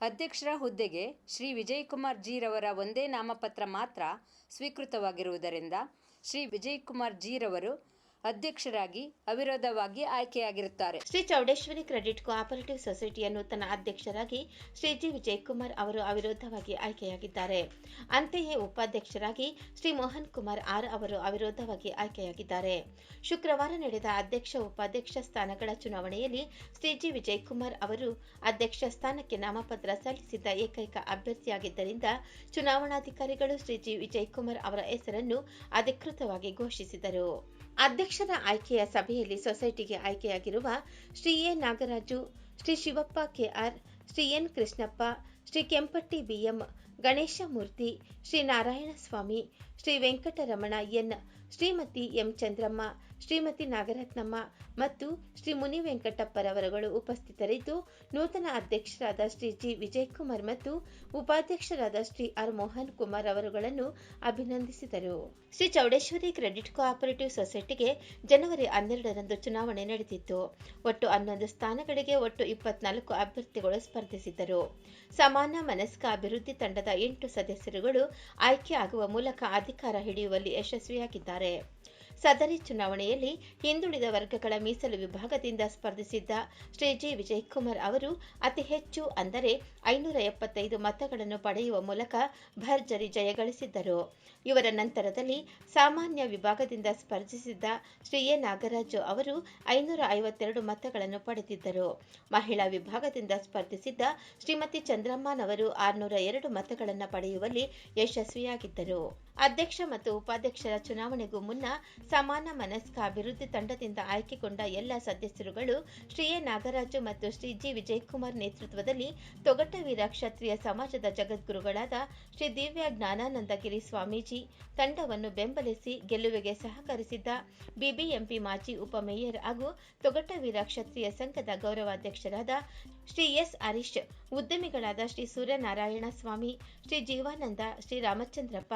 ಅಧ್ಯಕ್ಷರ ಹುದ್ದೆಗೆ ಶ್ರೀ ವಿಜಯಕುಮಾರ್ ಜೀರವರ ಒಂದೇ ನಾಮಪತ್ರ ಮಾತ್ರ ಸ್ವೀಕೃತವಾಗಿರುವುದರಿಂದ ಶ್ರೀ ವಿಜಯಕುಮಾರ್ ಜೀರವರು ಅಧ್ಯಕ್ಷರಾಗಿ ಅವಿರೋಧವಾಗಿ ಆಯ್ಕೆಯಾಗಿರುತ್ತಾರೆ. ಶ್ರೀ ಚೌಡೇಶ್ವರಿ ಕ್ರೆಡಿಟ್ ಕೋಆಪರೇಟಿವ್ ಸೊಸೈಟಿಯ ನೂತನ ಅಧ್ಯಕ್ಷರಾಗಿ ಶ್ರೀ ಜಿ ವಿಜಯಕುಮಾರ್ ಅವರು ಅವಿರೋಧವಾಗಿ ಆಯ್ಕೆಯಾಗಿದ್ದಾರೆ. ಅಂತೆಯೇ ಉಪಾಧ್ಯಕ್ಷರಾಗಿ ಶ್ರೀ ಮೋಹನ್ ಕುಮಾರ್ ಆರ್ ಅವರು ಅವಿರೋಧವಾಗಿ ಆಯ್ಕೆಯಾಗಿದ್ದಾರೆ. ಶುಕ್ರವಾರ ನಡೆದ ಅಧ್ಯಕ್ಷ ಉಪಾಧ್ಯಕ್ಷ ಸ್ಥಾನಗಳ ಚುನಾವಣೆಯಲ್ಲಿ ಶ್ರೀ ಜಿ ವಿಜಯಕುಮಾರ್ ಅವರು ಅಧ್ಯಕ್ಷ ಸ್ಥಾನಕ್ಕೆ ನಾಮಪತ್ರ ಸಲ್ಲಿಸಿದ್ದ ಏಕೈಕ ಅಭ್ಯರ್ಥಿಯಾಗಿದ್ದರಿಂದ ಚುನಾವಣಾಧಿಕಾರಿಗಳು ಶ್ರೀ ಜಿ ವಿಜಯಕುಮಾರ್ ಅವರ ಹೆಸರನ್ನು ಅಧಿಕೃತವಾಗಿ ಘೋಷಿಸಿದರು. ಅಧ್ಯಕ್ಷರ ಆಯ್ಕೆಯ ಸಭೆಯಲ್ಲಿ ಸೊಸೈಟಿಗೆ ಆಯ್ಕೆಯಾಗಿರುವ Shri A Nagaraju, Shri Shivappa K R Shri N Krishnappa, Shri Kempatti B M Ganesha Murthy, Shri Narayana Swamy, Shri Venkataramana N, Shrimati M Chandramma, Shrimati Nagaratnamma ಮತ್ತು ಶ್ರೀ ಮುನಿ ವೆಂಕಟಪ್ಪರವರುಗಳು ಉಪಸ್ಥಿತರಿದ್ದು, ನೂತನ ಅಧ್ಯಕ್ಷರಾದ ಶ್ರೀ ಜಿ. ವಿಜಯಕುಮಾರ್ ಮತ್ತು ಉಪಾಧ್ಯಕ್ಷರಾದ ಶ್ರೀ ಆರ್. ಮೋಹನ್ ಕುಮಾರ್ ಅವರುಗಳನ್ನು ಅಭಿನಂದಿಸಿದರು. ಶ್ರೀ ಚೌಡೇಶ್ವರಿ ಕ್ರೆಡಿಟ್ ಕೋಆಪರೇಟಿವ್ ಸೊಸೈಟಿಗೆ ಜನವರಿ ಹನ್ನೆರಡರಂದು ಚುನಾವಣೆ ನಡೆದಿತ್ತು. ಒಟ್ಟು ಹನ್ನೊಂದು ಸ್ಥಾನಗಳಿಗೆ ಒಟ್ಟು ಇಪ್ಪತ್ನಾಲ್ಕು ಅಭ್ಯರ್ಥಿಗಳು ಸ್ಪರ್ಧಿಸಿದ್ದರು. ಸಮಾನ ಮನಸ್ಕ ಅಭಿವೃದ್ಧಿ ತಂಡದ ಎಂಟು ಸದಸ್ಯರುಗಳು ಆಯ್ಕೆಯಾಗುವ ಮೂಲಕ ಅಧಿಕಾರ ಹಿಡಿಯುವಲ್ಲಿ ಯಶಸ್ವಿಯಾಗಿದ್ದಾರೆ. ಸದರಿ ಚುನಾವಣೆಯಲ್ಲಿ ಹಿಂದುಳಿದ ವರ್ಗಗಳ ಮೀಸಲು ವಿಭಾಗದಿಂದ ಸ್ಪರ್ಧಿಸಿದ್ದ ಶ್ರೀ ಜಿ. ವಿಜಯಕುಮಾರ್ ಅವರು ಅತಿ ಹೆಚ್ಚು ಅಂದರೆ ಐನೂರ ಎಪ್ಪತ್ತೈದು ಮತಗಳನ್ನು ಪಡೆಯುವ ಮೂಲಕ ಭರ್ಜರಿ ಜಯಗಳಿಸಿದ್ದರು ಇವರ ನಂತರದಲ್ಲಿ ಸಾಮಾನ್ಯ ವಿಭಾಗದಿಂದ ಸ್ಪರ್ಧಿಸಿದ್ದ ಶ್ರೀ. ಎ. ನಾಗರಾಜು ಅವರು ಐನೂರ ಐವತ್ತೆರಡು ಮತಗಳನ್ನು ಪಡೆದಿದ್ದರು. ಮಹಿಳಾ ವಿಭಾಗದಿಂದ ಸ್ಪರ್ಧಿಸಿದ್ದ ಶ್ರೀಮತಿ ಚಂದ್ರಮ್ಮನವರು ಆರುನೂರ ಎರಡು ಮತಗಳನ್ನು ಪಡೆಯುವಲ್ಲಿ ಯಶಸ್ವಿಯಾಗಿದ್ದರು. ಅಧ್ಯಕ್ಷ ಮತ್ತು ಉಪಾಧ್ಯಕ್ಷರ ಚುನಾವಣೆಗೂ ಮುನ್ನ ಸಮಾನ ಮನಸ್ಕ ಅಭಿವೃದ್ಧಿ ತಂಡದಿಂದ ಆಯ್ಕೆಗೊಂಡ ಎಲ್ಲ ಸದಸ್ಯರುಗಳು ಶ್ರೀ ಎ ನಾಗರಾಜು ಮತ್ತು ಶ್ರೀ ಜಿ ವಿಜಯಕುಮಾರ್ ನೇತೃತ್ವದಲ್ಲಿ ತೊಗಟವೀರ ಕ್ಷತ್ರಿಯ ಸಮಾಜದ ಜಗದ್ಗುರುಗಳಾದ ಶ್ರೀ ದಿವ್ಯ ಜ್ಞಾನಾನಂದಗಿರಿ ಸ್ವಾಮೀಜಿ ತಂಡವನ್ನು ಬೆಂಬಲಿಸಿ ಗೆಲುವಿಗೆ ಸಹಕರಿಸಿದ್ದ ಬಿಬಿಎಂಪಿ ಮಾಜಿ ಉಪಮೇಯರ್ ಹಾಗೂ ತೊಗಟವೀರ ಕ್ಷತ್ರಿಯ ಸಂಘದ ಗೌರವಾಧ್ಯಕ್ಷರಾದ ಶ್ರೀ ಎಸ್ ಹರೀಶ್, ಉದ್ಯಮಿಗಳಾದ ಶ್ರೀ ಸೂರ್ಯನಾರಾಯಣ ಸ್ವಾಮಿ, ಶ್ರೀ ಜೀವಾನಂದ, ಶ್ರೀ ರಾಮಚಂದ್ರಪ್ಪ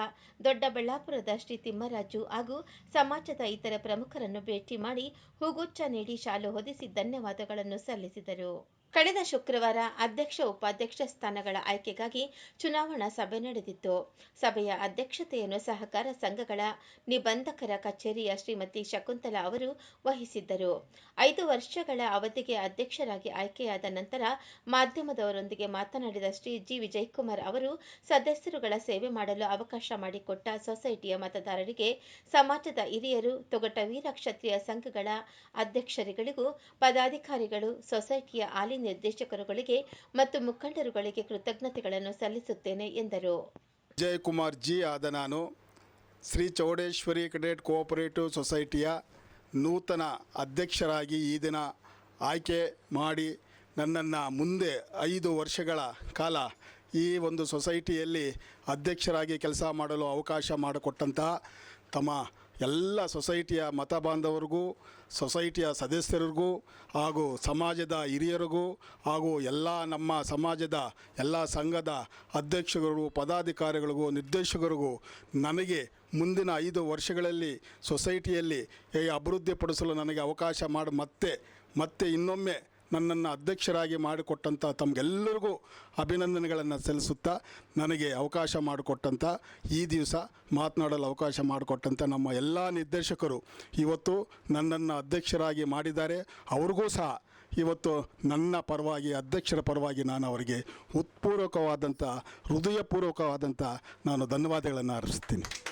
ದೊಡ್ಡಬಳ್ಳಾಪುರದ ಶ್ರೀ ತಿಮ್ಮರಾಜು ಹಾಗೂ ಸಮಾಜದ ಇತರ ಪ್ರಮುಖರನ್ನು ಭೇಟಿ ಮಾಡಿ ಹೂಗುಚ್ಛ ನೀಡಿ ಶಾಲು ಹೊದಿಸಿ ಧನ್ಯವಾದಗಳನ್ನು ಸಲ್ಲಿಸಿದರು. ಕಳೆದ ಶುಕ್ರವಾರ ಅಧ್ಯಕ್ಷ ಉಪಾಧ್ಯಕ್ಷ ಸ್ಥಾನಗಳ ಆಯ್ಕೆಗಾಗಿ ಚುನಾವಣಾ ಸಭೆ ನಡೆದಿತ್ತು. ಸಭೆಯ ಅಧ್ಯಕ್ಷತೆಯನ್ನು ಸಹಕಾರ ಸಂಘಗಳ ನಿಬಂಧಕರ ಕಚೇರಿಯ ಶ್ರೀಮತಿ ಶಕುಂತಲಾ ಅವರು ವಹಿಸಿದ್ದರು. ಐದು ವರ್ಷಗಳ ಅವಧಿಗೆ ಅಧ್ಯಕ್ಷರಾಗಿ ಆಯ್ಕೆಯಾದ ನಂತರ ಮಾಧ್ಯಮದವರೊಂದಿಗೆ ಮಾತನಾಡಿದ ಶ್ರೀ ಜಿ. ವಿಜಯಕುಮಾರ್ ಅವರು, ಸದಸ್ಯರುಗಳ ಸೇವೆ ಮಾಡಲು ಅವಕಾಶ ಮಾಡಿಕೊಟ್ಟ ಸೊಸೈಟಿಯ ಮತದಾರರಿಗೆ, ಸಮಾಜದ ಹಿರಿಯರು ತೊಗಟವೀರ ಕ್ಷತ್ರಿಯ ಸಂಘಗಳ ಅಧ್ಯಕ್ಷರುಗಳಿಗೂ, ಪದಾಧಿಕಾರಿಗಳು, ಸೊಸೈಟಿಯ ಹಾಲಿ ನಿರ್ದೇಶಕರುಗಳಿಗೆ ಮತ್ತು ಮುಖಂಡರುಗಳಿಗೆ ಕೃತಜ್ಞತೆಗಳನ್ನು ಸಲ್ಲಿಸುತ್ತೇನೆ ಎಂದರು. ವಿಜಯಕುಮಾರ್ ಜಿ ಆದ ನಾನು ಶ್ರೀ ಚೌಡೇಶ್ವರಿ ಕ್ರೆಡಿಟ್ ಕೋಆಪರೇಟಿವ್ ಸೊಸೈಟಿಯ ನೂತನ ಅಧ್ಯಕ್ಷರಾಗಿ ಈ ದಿನ ಆಯ್ಕೆ ಮಾಡಿ ನನ್ನನ್ನು ಮುಂದೆ ಐದು ವರ್ಷಗಳ ಕಾಲ ಈ ಒಂದು ಸೊಸೈಟಿಯಲ್ಲಿ ಅಧ್ಯಕ್ಷರಾಗಿ ಕೆಲಸ ಮಾಡಲು ಅವಕಾಶ ಮಾಡಿಕೊಟ್ಟಂತಹ ತಮ್ಮ ಎಲ್ಲ ಸೊಸೈಟಿಯ ಮತ ಬಾಂಧವರಿಗೂ, ಸೊಸೈಟಿಯ ಸದಸ್ಯರಿಗೂ ಹಾಗೂ ಸಮಾಜದ ಹಿರಿಯರಿಗೂ ಹಾಗೂ ಎಲ್ಲ ನಮ್ಮ ಸಮಾಜದ ಎಲ್ಲ ಸಂಘದ ಅಧ್ಯಕ್ಷರಿಗೂ, ಪದಾಧಿಕಾರಿಗಳಿಗೂ, ನಿರ್ದೇಶಕರಿಗೂ ನನಗೆ ಮುಂದಿನ ಐದು ವರ್ಷಗಳಲ್ಲಿ ಸೊಸೈಟಿಯಲ್ಲಿ ಅಭಿವೃದ್ಧಿಪಡಿಸಲು ನನಗೆ ಅವಕಾಶ ಮಾಡಿ ಮತ್ತೆ ಮತ್ತೆ ಇನ್ನೊಮ್ಮೆ ನನ್ನನ್ನು ಅಧ್ಯಕ್ಷರಾಗಿ ಮಾಡಿಕೊಟ್ಟಂಥ ತಮಗೆಲ್ಲರಿಗೂ ಅಭಿನಂದನೆಗಳನ್ನು ಸಲ್ಲಿಸುತ್ತಾ ನನಗೆ ಅವಕಾಶ ಮಾಡಿಕೊಟ್ಟಂಥ ಈ ದಿವಸ ಮಾತನಾಡಲು ಅವಕಾಶ ಮಾಡಿಕೊಟ್ಟಂಥ ನಮ್ಮ ಎಲ್ಲ ನಿರ್ದೇಶಕರು ಇವತ್ತು ನನ್ನನ್ನು ಅಧ್ಯಕ್ಷರಾಗಿ ಮಾಡಿದ್ದಾರೆ. ಅವ್ರಿಗೂ ಸಹ ಇವತ್ತು ನನ್ನ ಪರವಾಗಿ, ಅಧ್ಯಕ್ಷರ ಪರವಾಗಿ ನಾನು ಅವರಿಗೆ ಉತ್ಪೂರ್ವಕವಾದಂಥ ಹೃದಯಪೂರ್ವಕವಾದಂಥ ನಾನು ಧನ್ಯವಾದಗಳನ್ನು ಅರ್ಪಿಸ್ತೀನಿ.